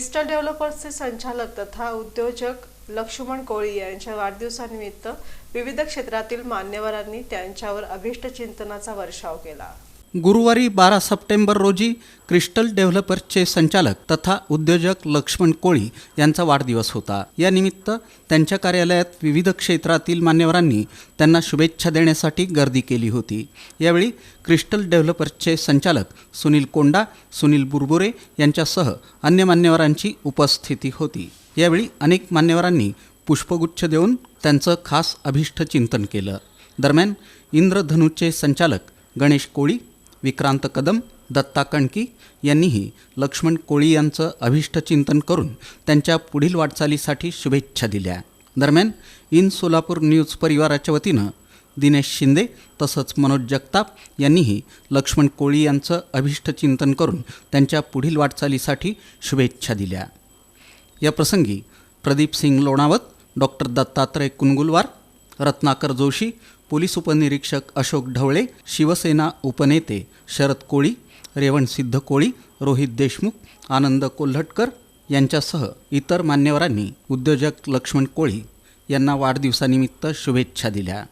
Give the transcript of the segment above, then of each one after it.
Crystal डेव्हलपर्सचे संचालक तथा उद्योजक लक्ष्मण कोळी यांच्या वाढदिवसानिमित्त विविध क्षेत्रातील मान्यवरांनी त्यांच्यावर अभिष्ट चिंतनाचा वर्षाव केला. गुरुवारी बारा सप्टेंबर रोजी क्रिस्टल डेव्हलपर्सचे संचालक तथा उद्योजक लक्ष्मण कोळी यांचा वाढदिवस होता. या निमित्त त्यांच्या कार्यालयात विविध क्षेत्रातील मान्यवरांनी त्यांना शुभेच्छा देण्यासाठी गर्दी केली होती. यावेळी क्रिस्टल डेव्हलपर्सचे संचालक सुनील कोंडा सुनील बुरबुरे यांच्यासह अन्य मान्यवरांची उपस्थिती होती. यावेळी अनेक मान्यवरांनी पुष्पगुच्छ देऊन त्यांचं खास अभिष्ट चिंतन केलं. दरम्यान इंद्रधनुचे संचालक गणेश कोळी विक्रांत कदम दत्ता कणकी यांनीही लक्ष्मण कोळी यांचं अभिष्टचिंतन करून त्यांच्या पुढील वाटचालीसाठी शुभेच्छा दिल्या. दरम्यान इन सोलापूर न्यूज परिवाराच्या वतीनं दिनेश शिंदे तसंच मनोज जगताप यांनीही लक्ष्मण कोळी यांचं अभिष्टचिंतन करून त्यांच्या पुढील वाटचालीसाठी शुभेच्छा दिल्या. या प्रसंगी प्रदीप सिंग लोणावत डॉक्टर दत्तात्रय कुनगुलवार रत्नाकर जोशी पोलीस उपनिरीक्षक अशोक ढवळे शिवसेना उपनेते शरद कोळी रेवण सिद्ध कोळी रोहित देशमुख आनंद कोल्हटकर यांच्यासह इतर मान्यवरांनी उद्योजक लक्ष्मण कोळी यांना वाढदिवसानिमित्त शुभेच्छा दिल्या.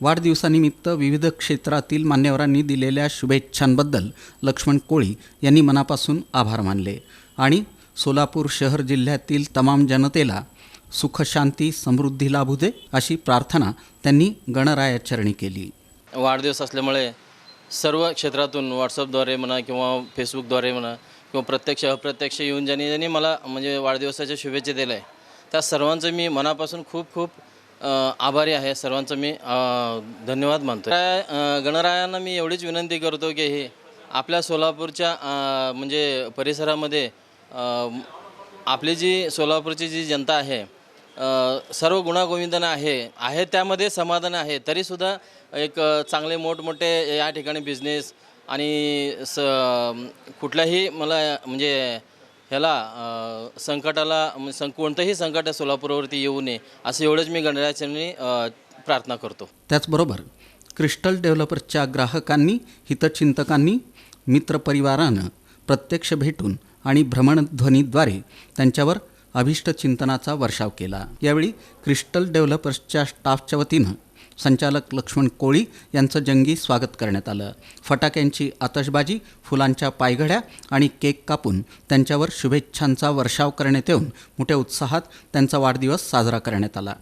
वाढदिवसानिमित्त विविध क्षेत्रातील मान्यवरांनी दिलेल्या शुभेच्छांबद्दल लक्ष्मण कोळी यांनी मनापासून आभार मानले आणि सोलापूर शहर जिल्ह्यातील तमाम जनतेला सुख शांती समृद्धी लाभू दे अशी प्रार्थना त्यांनी गणरायाचरणी केली. वाढदिवस असल्यामुळे सर्व क्षेत्रातून व्हॉट्सअपद्वारे म्हणा किंवा फेसबुकद्वारे म्हणा किंवा प्रत्यक्ष अप्रत्यक्ष येऊन ज्यांनी ज्यांनी मला म्हणजे वाढदिवसाच्या शुभेच्छा दिल्या आहे त्या सर्वांचं मी मनापासून खूप खूप आभारी आहे. सर्वांचं मी धन्यवाद मानतो गणरायांना मी एवढीच विनंती करतो की हे आपल्या सोलापूरच्या म्हणजे परिसरामध्ये आपली जी सोलापूरची जी जनता आहे सर्व गुणागोविंदनं आहे आहे त्यामध्ये समाधान आहे. तरीसुद्धा एक चांगले मोठमोठे या ठिकाणी बिझनेस आणि स कुठल्याही मला म्हणजे ह्याला संकटाला म्हणजे सं कोणतंही संकट सोलापूरवरती येऊ नये असं एवढंच मी गणरायाचरणी प्रार्थना करतो. त्याचबरोबर क्रिस्टल डेव्हलपर्सच्या ग्राहकांनी हितचिंतकांनी मित्रपरिवारानं प्रत्यक्ष भेटून आणि भ्रमणध्वनीद्वारे त्यांच्यावर अभिष्ट चिंतनाचा वर्षाव केला. यावेळी क्रिस्टल डेव्हलपर्सच्या स्टाफच्या वतीनं संचालक लक्ष्मण कोळी यांचं जंगी स्वागत करण्यात आलं. फटाक्यांची आतषबाजी फुलांच्या पायघड्या आणि केक कापून त्यांच्यावर शुभेच्छांचा वर्षाव करण्यात येऊन मोठ्या उत्साहात त्यांचा वाढदिवस साजरा करण्यात आला.